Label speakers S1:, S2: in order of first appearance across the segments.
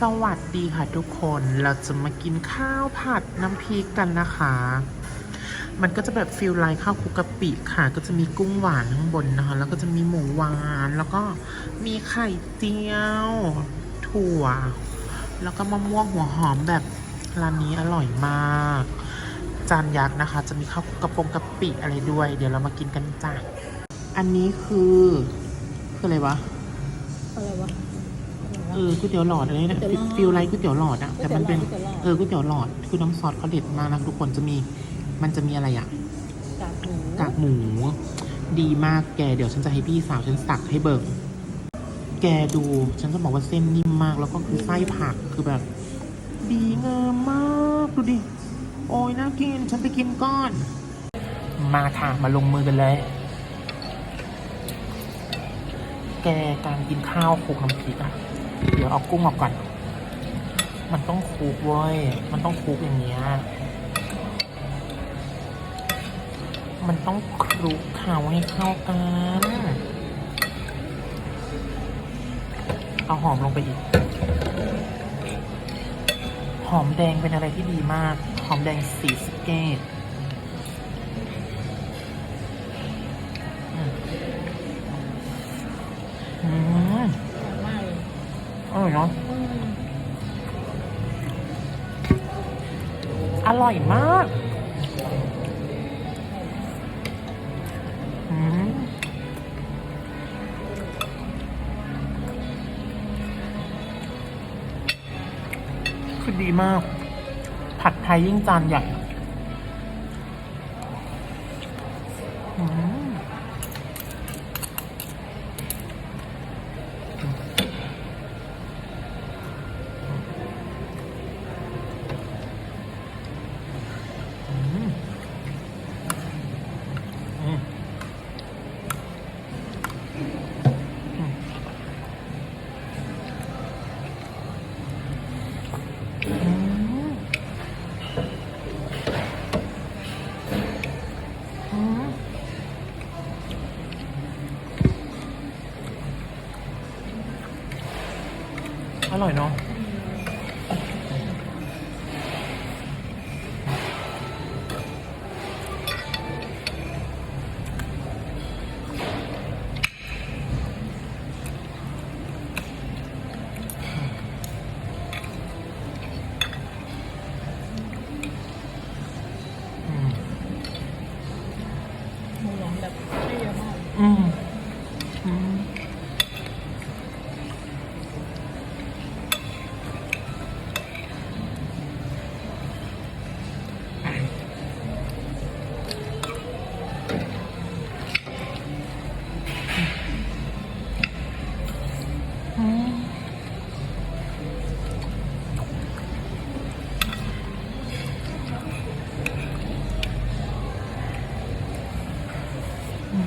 S1: สวัสดีค่ะทุกคนเราจะมากินข้าวผัดน้ำพริกกันนะคะ มันก็จะแบบฟิลไลน์ข้าวคุกกะปิค่ะ ก็จะมีกุ้งหวานข้างบนนะคะ แล้วก็จะมีหมูหวานแล้วก็มีไข่เจียว ถั่ว แล้วก็มะม่วงหัวหอมแบบร้านนี้อร่อยมาก จานยักษ์นะคะ จะมีข้าวคุกกระปงกะปิอะไรด้วย เดี๋ยวเรามากินกันจ้ะอันนี้คือคืออะไรวะ
S2: อะไรวะ
S1: เออก๋วยเตี๋ยวหลอดอะไรนะ
S2: ก๋วยเตี๋ยวหลอด
S1: ฟิลไลท์ก๋วยเตี๋ยวหลอดอะแต่มันเป็น
S2: ก๋วยเตี๋ยวหลอด
S1: เออก๋วยเตี๋ยวหลอดคือน้ำซอสเขาเด็ดมากนะทุกคนจะมี มันจะมีอะไรอะ
S2: กากหมู
S1: กากหมู ดีมากแกเดี๋ยวฉันจะให้พี่สาวฉันสักให้เบิ่งแกดูฉันจะบอกว่าเส้นนิ่มมาก แล้วก็คือไส้ผักคือแบบ ดีงามมากดูดิ โอ้ยน่ากิน ฉันไปกินก้อน มาค่ะมาลงมือกันเลย แกการกินข้าวคลุกน้ำพริกอะ เดี๋ยวเอากุ้งออกก่อน มันต้องคลุกเว้ย มันต้องคลุกอย่างเงี้ย มันต้องคลุกเขาให้เข้ากัน เอาหอมลงไปอีก หอมแดงเป็นอะไรที่ดีมาก หอมแดงสีสเกต อร่อยเนาะ
S2: อืม
S1: อร่อยมากคือดีมาก ผัดไทยยิ่งจานใหญ่อืม อร่อยเนาะอืม ขอ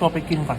S1: ตัวไปกินก่อน